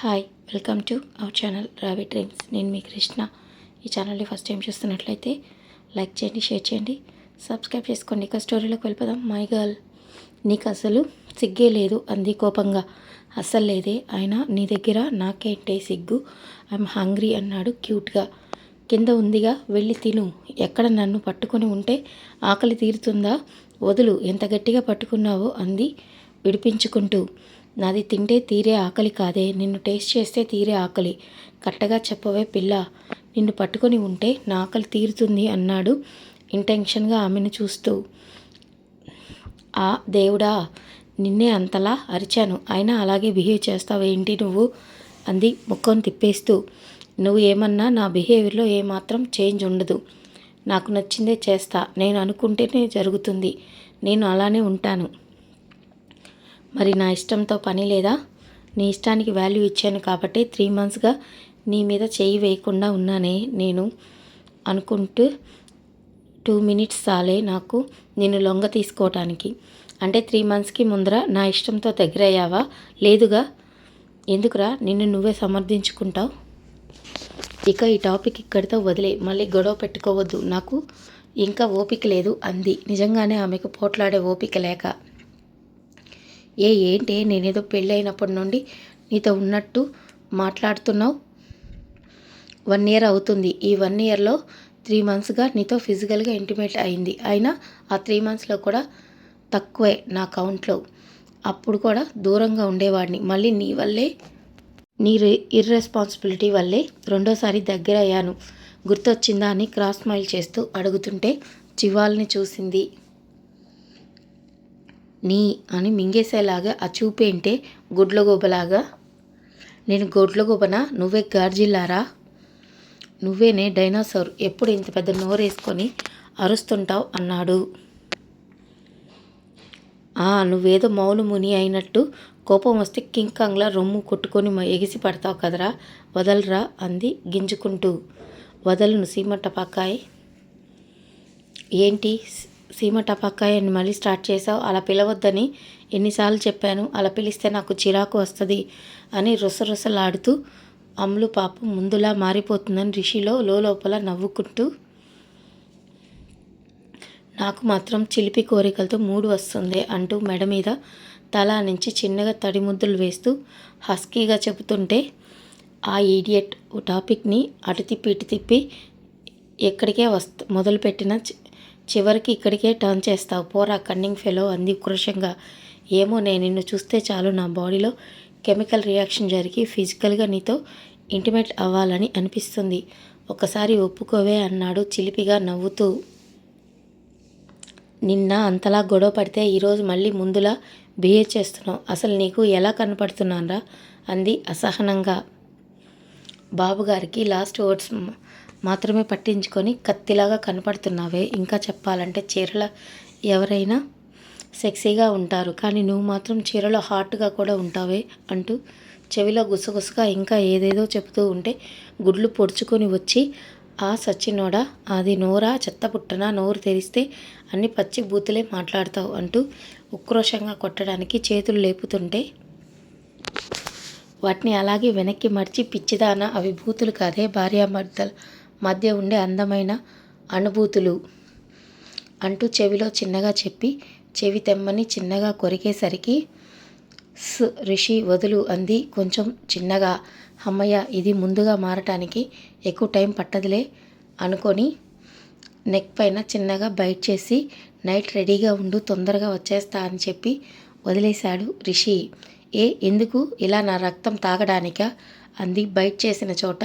Hi welcome to our channel Ravi dreams నేను మీ కృష్ణ. ఈ ఛానల్ని ఫస్ట్ టైం చూస్తున్నట్లయితే లైక్ చేయండి షేర్ చేయండి. సబ్స్క్రైబ్ చేసుకోండి. ఇక స్టోరీలోకి వెళ్ళిపోదాం. మై గర్ల్ నీకు అసలు సిగ్గే లేదు అంది కోపంగా. అస్సలు లేదే. అయినా నీ దగ్గర నాకేంటే సిగ్గు? ఐఎమ్ హంగ్రీ అన్నాడు క్యూట్గా. కింద ఉందిగా వెళ్ళి తిను. ఎక్కడ నన్ను పట్టుకొని ఉంటే ఆకలి తీరుతుందా? వదులు ఎంత గట్టిగా పట్టుకున్నావో అంది విడిపించుకుంటూ. నాది తింటే తీరే ఆకలి కాదే నిన్ను టేస్ట్ చేస్తే తీరే ఆకలి. కట్టగా చెప్పవే పిల్ల నిన్ను పట్టుకొని ఉంటే నా ఆకలి తీరుతుంది అన్నాడు ఇంటెన్షన్గా ఆమెను చూస్తూ. ఆ దేవుడా నిన్నే అంతలా అరిచాను. అయినా అలాగే బిహేవ్ చేస్తావేంటి నువ్వు? అంది ముఖం తిప్పేస్తూ. నువ్వు ఏమన్నా నా బిహేవియర్లో ఏమాత్రం చేంజ్ ఉండదు. నాకు నచ్చిందే చేస్తా. నేను అనుకుంటేనే జరుగుతుంది. నేను అలానే ఉంటాను. మరి నా ఇష్టంతో పని లేదా? నీ ఇష్టానికి వాల్యూ ఇచ్చాను కాబట్టి త్రీ మంత్స్గా నీ మీద చేయి వేయకుండా ఉన్నానే నేను అనుకుంటూ టూ మినిట్స్ చాలే నాకు నేను లొంగ తీసుకోవటానికి అంటే త్రీ మంత్స్కి ముందర నా ఇష్టంతో దగ్గరయ్యావా? లేదుగా. ఎందుకురా? నిన్ను నువ్వే సమర్థించుకుంటావు. ఇక ఈ టాపిక్ ఇక్కడితో వదిలే. మళ్ళీ గొడవ పెట్టుకోవద్దు. నాకు ఇంకా ఓపిక లేదు అంది. నిజంగానే ఆమెకు పోట్లాడే ఓపిక లేక. ఏ ఏంటి? నేనేదో పెళ్ళి అయినప్పటి నుండి నీతో ఉన్నట్టు మాట్లాడుతున్నావు. వన్ ఇయర్ అవుతుంది. ఈ వన్ ఇయర్లో త్రీ మంత్స్గా నీతో ఫిజికల్గా ఇంటిమేట్ అయింది. అయినా ఆ త్రీ మంత్స్లో కూడా తక్కువే నా కౌంట్లో అప్పుడు కూడా దూరంగా ఉండేవాడిని. మళ్ళీ నీ వల్లే నీ ఇర్రెస్పాన్సిబిలిటీ వల్లే రెండోసారి దగ్గర అయ్యాను గుర్తొచ్చిందా అని క్రాస్ మైల్ చేస్తూ అడుగుతుంటే చివాల్ని చూసింది. నీ అని మింగేసేలాగా ఆ చూపేంటే గొడ్లగోబలాగా నేను గొడ్లగోబన నువ్వే గార్జిల్లారా? నువ్వేనే డైనోసార్. ఎప్పుడు ఇంత పెద్ద నోరేసుకొని అరుస్తుంటావు అన్నాడు. ఆ నువ్వేదో మౌలు ముని అయినట్టు కోపం వస్తే కింగ్ కాంగ్లా రొమ్ము కొట్టుకొని ఎగిసి పడతావు కదరా? వదలరా? అంది గింజుకుంటూ. వదలను సీమట టపాకాయ్ ఏంటి? సీమ టపాకాయ్ అని మళ్ళీ స్టార్ట్ చేసావు. అలా పిలవద్దని ఎన్నిసార్లు చెప్పాను. అలా పిలిస్తే నాకు చిరాకు వస్తుంది అని రుసరుసలాడుతూ అమ్ములు పాపం ముందులా మారిపోతుందని రిషిలో లోపల నవ్వుకుంటూ నాకు మాత్రం చిలిపి కోరికలతో మూడు వస్తుంది అంటూ మెడ మీద తల నుంచి చిన్నగా తడి ముద్దులు వేస్తూ హస్కీగా చెబుతుంటే ఆ ఈడియట్ టాపిక్ని అటు తిప్పి ఇటు తిప్పి ఎక్కడికే వస్త మొదలుపెట్టిన చివరికి ఇక్కడికే టర్న్ చేస్తావు. పోరా కన్నింగ్ ఫెలో అంది ఉక్రోషంగా ఏమో నేను నిన్ను చూస్తే చాలు నా బాడీలో కెమికల్ రియాక్షన్ జరిగి ఫిజికల్గా నీతో ఇంటిమేట్ అవ్వాలని అనిపిస్తుంది. ఒకసారి ఒప్పుకోవే అన్నాడు చిలిపిగా నవ్వుతూ. నిన్న అంతలా గొడవ పడితే ఈరోజు మళ్ళీ ముందులా బిహేవ్ చేస్తున్నావు. అసలు నీకు ఎలా కనపడుతున్నానరా? అంది అసహనంగా. బాబుగారికి లాస్ట్ వర్డ్స్ మాత్రమే పట్టించుకొని కత్తిలాగా కనపడుతున్నావే. ఇంకా చెప్పాలంటే చీరల ఎవరైనా సెక్సీగా ఉంటారు. కానీ నువ్వు మాత్రం చీరలో హాట్గా కూడా ఉంటావే అంటూ చెవిలో గుసగుసగా ఇంకా ఏదేదో చెబుతూ ఉంటే గుడ్లు పొడుచుకొని వచ్చి ఆ సచ్చినోడా అది నోరా చెత్త పుట్టనా నోరు తెరిస్తే అన్ని పచ్చి బూతులే మాట్లాడతావు అంటూ ఉక్రోషంగా కొట్టడానికి చేతులు లేపుతుంటే వాటిని అలాగే వెనక్కి మడిచి పిచ్చిదాన అవి బూతులు కాదే భార్యాభర్తల మధ్య ఉండే అందమైన అనుభూతులు అంటూ చెవిలో చిన్నగా చెప్పి చెవి తెమ్మని చిన్నగా కొరికేసరికి స్ రిషి వదులు అంది. కొంచెం చిన్నగా అమ్మయ్య ఇది ముందుగా మారటానికి ఎక్కువ టైం పట్టదులే అనుకొని నెక్ పైన చిన్నగా బైట్ చేసి నైట్ రెడీగా ఉండు తొందరగా వచ్చేస్తా అని చెప్పి వదిలేశాడు రిషి. ఏ ఎందుకు? ఇలా నా రక్తం తాగడానికా? అంది బైట్ చేసిన చోట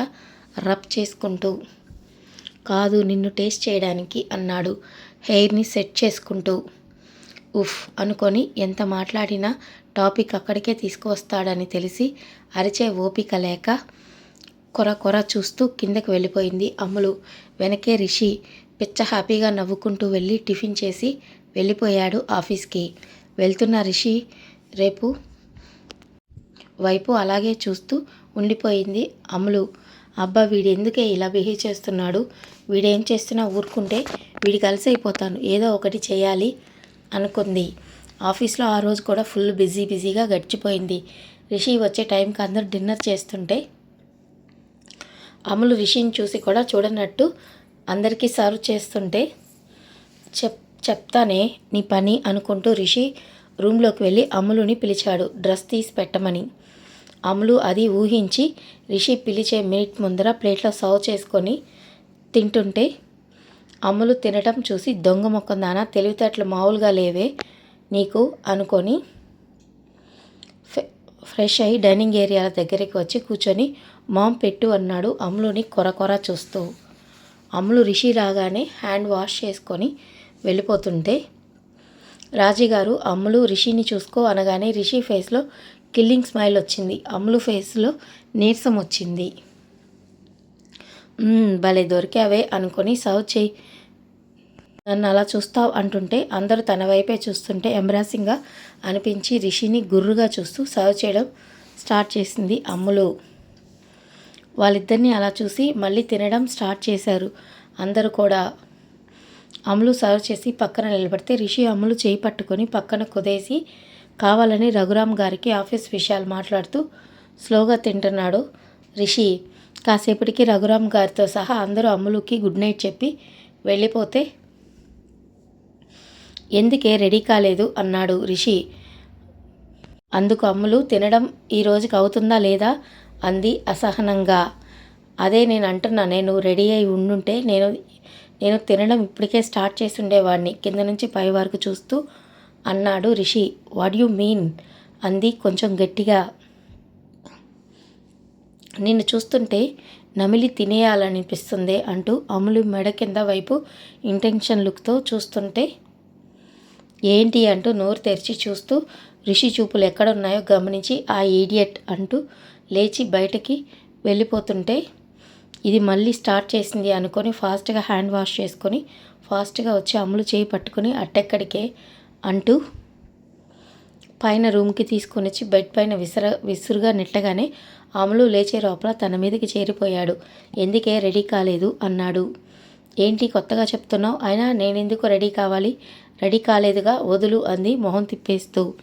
రబ్ చేసుకుంటూ. కాదు నిన్ను టేస్ట్ చేయడానికి అన్నాడు. హెయిర్ని సెట్ చేసుకుంటూ. ఉఫ్ అనుకొని ఎంత మాట్లాడినా టాపిక్ అక్కడికే తీసుకువస్తాడని తెలిసి అరిచే ఓపిక లేక కొర కొర చూస్తూ కిందకి వెళ్ళిపోయింది అమ్ములు. వెనకే రిషి పిచ్చ హ్యాపీగా నవ్వుకుంటూ వెళ్ళి టిఫిన్ చేసి వెళ్ళిపోయాడు ఆఫీస్కి. వెళ్తున్న రిషి రేపు వైపు అలాగే చూస్తూ ఉండిపోయింది అమలు అబ్బా వీడు ఎందుకే ఇలా బిహేవ్ చేస్తున్నాడు? వీడేం చేస్తున్నా ఊరుకుంటే వీడి కలిసి అయిపోతాను ఏదో ఒకటి చేయాలి అనుకుంది. ఆఫీస్లో ఆ రోజు కూడా ఫుల్ బిజీ బిజీగా గడిచిపోయింది. రిషి వచ్చే టైంకి అందరూ డిన్నర్ చేస్తుంటే అమలు రిషిని చూసి కూడా చూడనట్టు అందరికీ సర్వ్ చేస్తుంటే చెప్ చెప్తానే నీ పని అనుకుంటూ రిషి రూమ్లోకి వెళ్ళి అమ్ములుని పిలిచాడు. డ్రెస్ తీసి పెట్టమని. అమలు అది ఊహించి రిషి పిలిచే మినిట్ ముందర ప్లేట్లో సర్వ్ చేసుకొని తింటుంటే అమ్ములు తినటం చూసి దొంగ మొక్కందాన తెలివితేటలు మామూలుగా లేవే నీకు అనుకొని ఫ్రెష్ అయ్యి డైనింగ్ ఏరియాల దగ్గరికి వచ్చి కూర్చొని మామ్ పెట్టు అన్నాడు అమ్ములుని కొర కొర చూస్తూ. అమ్ములు రిషి రాగానే హ్యాండ్ వాష్ చేసుకొని వెళ్ళిపోతుంటే రాజీగారు అమ్ములు రిషిని చూసుకో అనగానే రిషి ఫేస్లో కిల్లింగ్ స్మైల్ వచ్చింది. అమ్ములు ఫేస్లో నీరసం వచ్చింది. భలే దొరికావే అనుకొని సర్వ్ చేయి. నన్ను అలా చూస్తావు అంటుంటే అందరూ తన వైపే చూస్తుంటే ఎంబ్రాసింగ్గా అనిపించి రిషిని గుర్రుగా చూస్తూ సర్వ్ చేయడం స్టార్ట్ చేసింది అమ్ములు. వాళ్ళిద్దరిని అలా చూసి మళ్ళీ తినడం స్టార్ట్ చేశారు. అందరూ కూడా అమ్ములు సర్వ్ చేసి పక్కన నిలబడితే రిషి అమ్ములు చేయి పట్టుకొని పక్కన కుదేసి కావాలని రఘురామ్ గారికి ఆఫీస్ విషయాలు మాట్లాడుతూ స్లోగా తింటున్నాడు రిషి. కాసేపటికి రఘురామ్ గారితో సహా అందరూ అమ్ములుకి గుడ్ నైట్ చెప్పి వెళ్ళిపోతే ఎందుకే రెడీ కాలేదు అన్నాడు రిషి. అందుకు అమ్ములు తినడం ఈ రోజుకి అవుతుందా లేదా అంది అసహనంగా. అదే నేను అంటున్నా నేను రెడీ అయి ఉండుంటే నేను నేను తినడం ఇప్పటికే స్టార్ట్ చేసి ఉండేవాడిని. కింద నుంచి పై వరకు చూస్తూ అన్నాడు రిషి. వాట్ యు మీన్ అంది కొంచెం గట్టిగా. నిన్ను చూస్తుంటే నమిలి తినేయాలనిపిస్తుంది అంటూ అమలు మెడ కింద వైపు ఇంటెన్షన్ లుక్తో చూస్తుంటే ఏంటి? అంటూ నోరు తెరిచి చూస్తూ రిషి చూపులు ఎక్కడున్నాయో గమనించి ఆ ఈడియట్ అంటూ లేచి బయటకి వెళ్ళిపోతుంటే ఇది మళ్ళీ స్టార్ట్ చేసింది అనుకొని ఫాస్ట్గా హ్యాండ్ వాష్ చేసుకొని ఫాస్ట్గా వచ్చి అమ్ములు చేయి పట్టుకొని అట్టెక్కడికే అంటూ పైన రూమ్కి తీసుకొని వచ్చి బెడ్ పైన విసర విసురుగా నెట్టగానే అమలు లేచే లోపల తన మీదకి చేరిపోయాడు. ఎందుకే రెడీ కాలేదు? అన్నాడు. ఏంటి కొత్తగా చెప్తున్నావు? అయినా నేనెందుకు రెడీ కావాలి? రెడీ కాలేదుగా వదులు అంది మొహం తిప్పేస్తూ.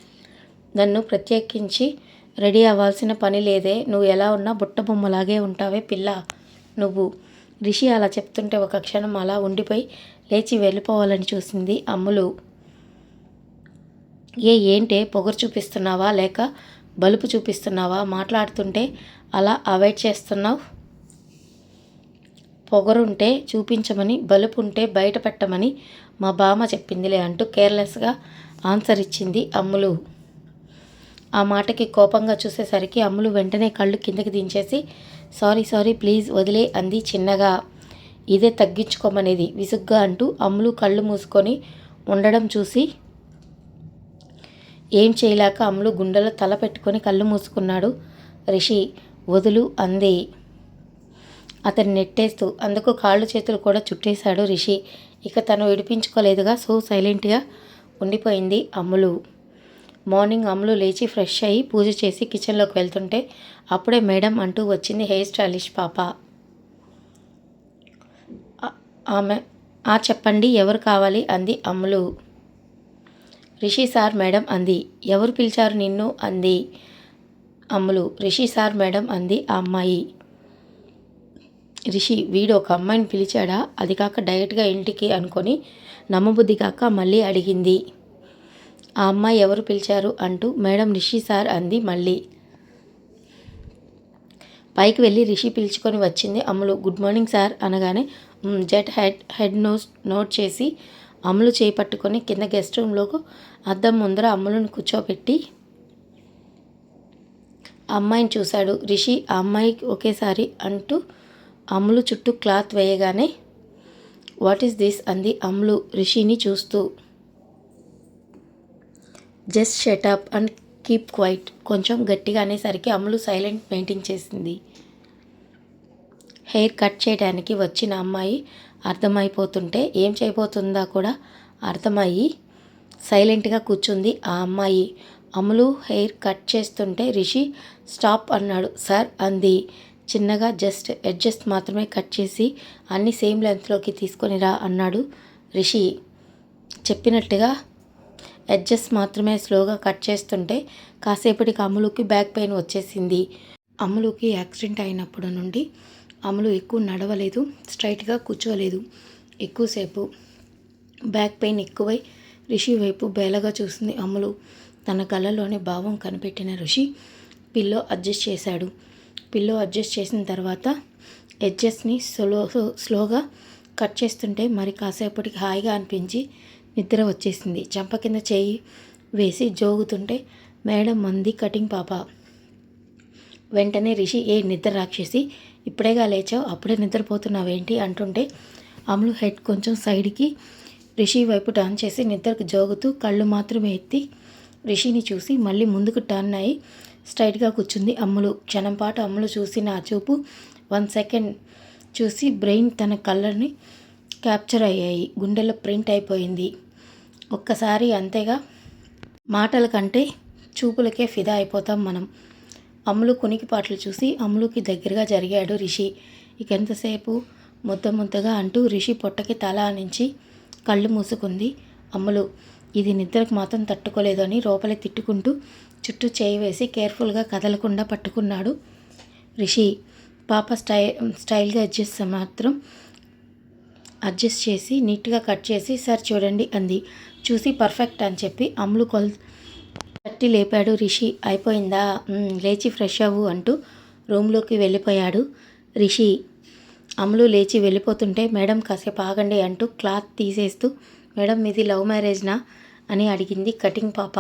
నన్ను ప్రత్యేకించి రెడీ అవ్వాల్సిన పని లేదే. నువ్వు ఎలా ఉన్నా బుట్ట బొమ్మలాగే ఉంటావే పిల్ల. నువ్వు రిషి అలా చెప్తుంటే ఒక క్షణం అలా ఉండిపోయి లేచి వెళ్ళిపోవాలని చూసింది అమ్ములు. ఏ ఏంటే? పొగరు చూపిస్తున్నావా లేక బలుపు చూపిస్తున్నావా? మాట్లాడుతుంటే అలా అవాయిడ్ చేస్తున్నావు? పొగరుంటే చూపించమని బలుపు ఉంటే బయట పెట్టమని మా బామ్మ చెప్పిందిలే అంటూ కేర్లెస్గా ఆన్సర్ ఇచ్చింది అమ్ములు. ఆ మాటకి కోపంగా చూసేసరికి అమ్ములు వెంటనే కళ్ళు కిందకి దించేసి సారీ సారీ ప్లీజ్ వదిలే అంది చిన్నగా. ఇదే తగ్గించుకోమనేది విసుగ్గా అంటూ అమ్ములు కళ్ళు మూసుకొని ఉండడం చూసి ఏం చేయలేక అమ్ములు గుండెలో తల పెట్టుకొని కళ్ళు మూసుకున్నాడు. రిషి వదులు అంది. అతను నెట్టేస్తూ అందుకు కాళ్ళు చేతులు కూడా చుట్టేశాడు రిషి. ఇక తను విడిపించుకోలేదుగా సో సైలెంట్గా ఉండిపోయింది అమ్ములు. మార్నింగ్ అమ్ములు లేచి ఫ్రెష్ అయ్యి పూజ చేసి కిచెన్లోకి వెళ్తుంటే అప్పుడే మేడం అంటూ వచ్చింది హెయిర్ స్టైలిష్ పాప. ఆమె ఆ చెప్పండి ఎవరు కావాలి? అంది అమ్ములు. రిషి సార్ మేడం అంది. ఎవరు పిలిచారు నిన్ను? అంది అమ్ములు. రిషి సార్ మేడం అంది ఆ అమ్మాయి. రిషి వీడు ఒక అమ్మాయిని పిలిచాడా? అది కాక డైరెక్ట్గా ఇంటికి అనుకొని నమ్మబుద్ధి కాక మళ్ళీ అడిగింది. ఆ అమ్మాయి ఎవరు పిలిచారు అంటూ మేడం రిషి సార్ అంది మళ్ళీ. పైకి వెళ్ళి రిషి పిలుచుకొని వచ్చింది అమ్ములు. గుడ్ మార్నింగ్ సార్ అనగానే జెట్ హెడ్ హెడ్ నోట్ నోట్ చేసి అమ్ములు చేయి పట్టుకొని కింద గెస్ట్ రూమ్లోకి అద్దం ముందర అమ్ములను కూర్చోబెట్టి అమ్మాయిని చూశాడు. రిషి ఆ అమ్మాయికి ఒకేసారి అంటూ అమ్ములు చుట్టూ క్లాత్ వేయగానే వాట్ ఈస్ దిస్? అంది అమ్ములు రిషిని చూస్తూ. Just shut up and keep quiet. కొంచెం గట్టిగా అనేసరికి అమ్ములు సైలెంట్ పెయింటింగ్ చేసింది. హెయిర్ కట్ చేయడానికి వచ్చిన అమ్మాయి అర్థమైపోతుంటే ఏం చేయబోతుందా కూడా అర్థమయ్యి సైలెంట్గా కూర్చుంది ఆ అమ్మాయి. అమలు హెయిర్ కట్ చేస్తుంటే రిషి స్టాప్ అన్నాడు. సార్ అంది. చిన్నగా జస్ట్ అడ్జస్ట్ మాత్రమే కట్ చేసి అన్ని సేమ్ లెంత్లోకి తీసుకొని రా అన్నాడు రిషి. చెప్పినట్టుగా అడ్జస్ట్ మాత్రమే స్లోగా కట్ చేస్తుంటే కాసేపటికి అమ్ములుకి బ్యాక్ పెయిన్ వచ్చేసింది. అమ్ములుకి యాక్సిడెంట్ అయినప్పుడు నుండి అమలు ఎక్కువ నడవలేదు స్ట్రైట్గా కూర్చోలేదు. ఎక్కువసేపు బ్యాక్ పెయిన్ ఎక్కువై రిషి వైపు బేలగా చూసింది అమలు. తన కళ్ళలోని భావం కనిపెట్టిన ఋషి పిల్లో అడ్జస్ట్ చేశాడు. పిల్లో అడ్జస్ట్ చేసిన తర్వాత ఎడ్జెస్ని స్లో స్లోగా కట్ చేస్తుంటే మరి కాసేపటికి హాయిగా అనిపించి నిద్ర వచ్చేసింది. చెంప కింద చేయి వేసి జోగుతుంటే మేడం మంది కటింగ్ పాప. వెంటనే రిషి ఏ నిద్ర రాక్షసి ఇప్పుడేగా లేచావు అప్పుడే నిద్రపోతున్నావేంటి? అంటుంటే అమలు హెడ్ కొంచెం సైడ్కి రిషి వైపు టర్న్ చేసి నిద్రకు జోగుతూ కళ్ళు మాత్రమే ఎత్తి రిషిని చూసి మళ్ళీ ముందుకు టర్న్ అయి స్ట్రైట్గా కూర్చుంది అమ్ములు. క్షణం పాటు అమ్ములు చూసి నా చూపు వన్ సెకండ్ చూసి బ్రెయిన్ తన కళ్ళని క్యాప్చర్ అయ్యాయి. గుండెలో ప్రింట్ అయిపోయింది. ఒక్కసారి అంతేగా మాటల కంటే చూపులకే ఫిదా అయిపోతాం మనం. అమ్ములు కునికి పాటలు చూసి అమ్ములుకి దగ్గరగా జరిగాడు రిషి. ఇక ఎంతసేపు? ముద్ద ముద్దగా అంటూ రిషి పొట్టకి తల ఆనించి కళ్ళు మూసుకుంది అమ్ములు. ఇది నిద్రకు మాత్రం తట్టుకోలేదు అని లోపలి తిట్టుకుంటూ చుట్టూ చేయి వేసి కేర్ఫుల్గా కదలకుండా పట్టుకున్నాడు రిషి. పాప స్టై స్టైల్గా అడ్జస్ట్ మాత్రం అడ్జస్ట్ చేసి నీట్గా కట్ చేసి సార్ చూడండి అంది. చూసి పర్ఫెక్ట్ అని చెప్పి అమ్ములు కొల్ తట్టి లేపాడు రిషి. అయిపోయిందా? లేచి ఫ్రెష్ అవ్వు అంటూ రూమ్లోకి వెళ్ళిపోయాడు రిషి. అమలు లేచి వెళ్ళిపోతుంటే మేడం కాసేపు ఆగండి అంటూ క్లాత్ తీసేస్తూ మేడం ఇది లవ్ మ్యారేజ్నా? అని అడిగింది కటింగ్ పాప.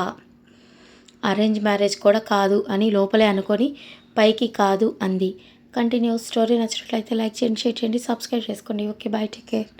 అరేంజ్ మ్యారేజ్ కూడా కాదు అని లోపలే అనుకొని పైకి కాదు అంది. కంటిన్యూ స్టోరీ నచ్చినట్లయితే లైక్ చేయండి షేర్ చేయండి సబ్స్క్రైబ్ చేసుకోండి. Okay bye take care.